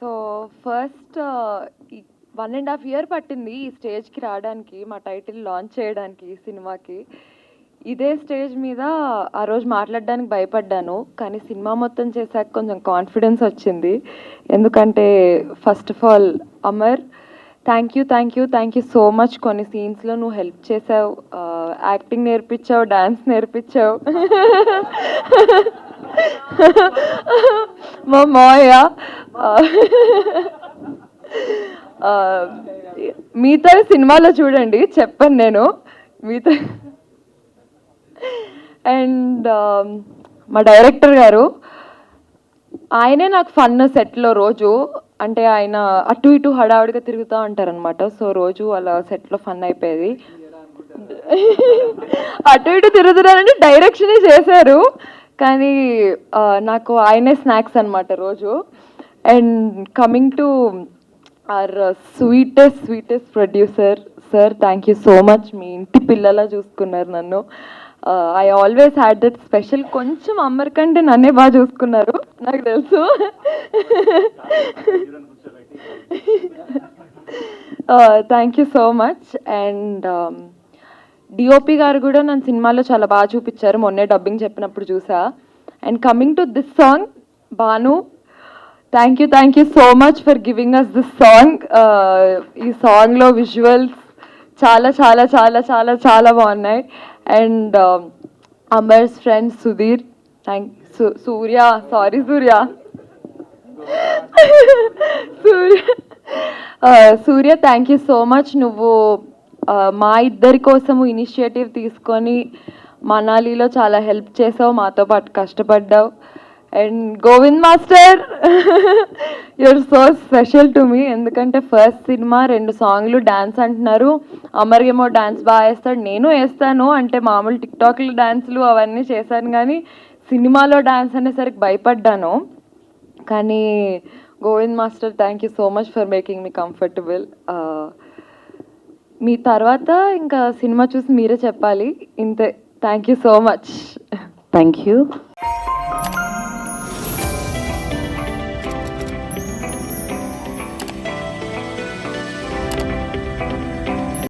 So first one and half year పట్టింది ఈ స్టేజ్కి రావడానికి మా టైటిల్ లాంచ్ చేయడానికి ఈ సినిమాకి. ఇదే స్టేజ్ మీద ఆ రోజు మాట్లాడడానికి భయపడ్డాను కానీ సినిమా మొత్తం చేశాక కొంచెం కాన్ఫిడెన్స్ వచ్చింది. ఎందుకంటే first of all Amar thank you thank you thank you so much. కొన్ని సీన్స్లో నువ్వు హెల్ప్ చేసావు యాక్టింగ్ నేర్పించావు డ్యాన్స్ నేర్పించావు. మా మాయ మిగతా సినిమాలో చూడండి చెప్పను నేను. మిగతా అండ్ మా డైరెక్టర్ గారు ఆయనే నాకు ఫన్ సెట్లో రోజు అంటే ఆయన అటు ఇటు హడావుడిగా తిరుగుతూ ఉంటారనమాట సో రోజు అలా సెట్లో ఫన్ అయిపోయేది. అటు ఇటు తిరుగుతున్నారంటే డైరెక్షనే చేశారు. కానీ నాకు ఆయనే స్నాక్స్ అనమాట రోజు. And coming to our sweetest sweetest producer. Sir thank you so much. మీ ఇంటి పిల్లలా చూసుకున్నారు నన్ను. I always had that special కొంచెం అమ్మర్ కంటే నన్నే బాగా చూసుకున్నారు నాకు తెలుసు. Thank you so much. And DOP garu కూడా నన్ను సినిమాలో చాలా బాగా చూపించారు. మొన్నే డబ్బింగ్ చెప్పినప్పుడు చూసా. And coming to this song Bhanu thank you thank you so much for giving us this song ఈ సాంగ్లో విజువల్స్ చాలా చాలా చాలా చాలా చాలా బాగున్నాయి. And Amar's friend Sudheer thank Surya sorry Surya Surya Surya thank you so much నువ్వు మా ఇద్దరి కోసము ఇనిషియేటివ్ తీసుకొని మనాలిలో చాలా హెల్ప్ చేసావు మాతో పాటు కష్టపడ్డావు. And Govind master you're so special to me. ఎందుకంటే ఫస్ట్ సినిమా రెండు సాంగ్లు డ్యాన్స్ అంటున్నారు. అమర్ ఏమో డ్యాన్స్ బాగా వేస్తాడు నేను వేస్తాను. అంటే మామూలు టిక్టాక్లు డ్యాన్స్లు అవన్నీ చేశాను కానీ సినిమాలో డ్యాన్స్ అనేసరికి భయపడ్డాను. కానీ Govind master thank you so much for making me comfortable మీ తర్వాత ఇంకా సినిమా చూసి మీరే చెప్పాలి. ఇంతే. Thank you so much thank you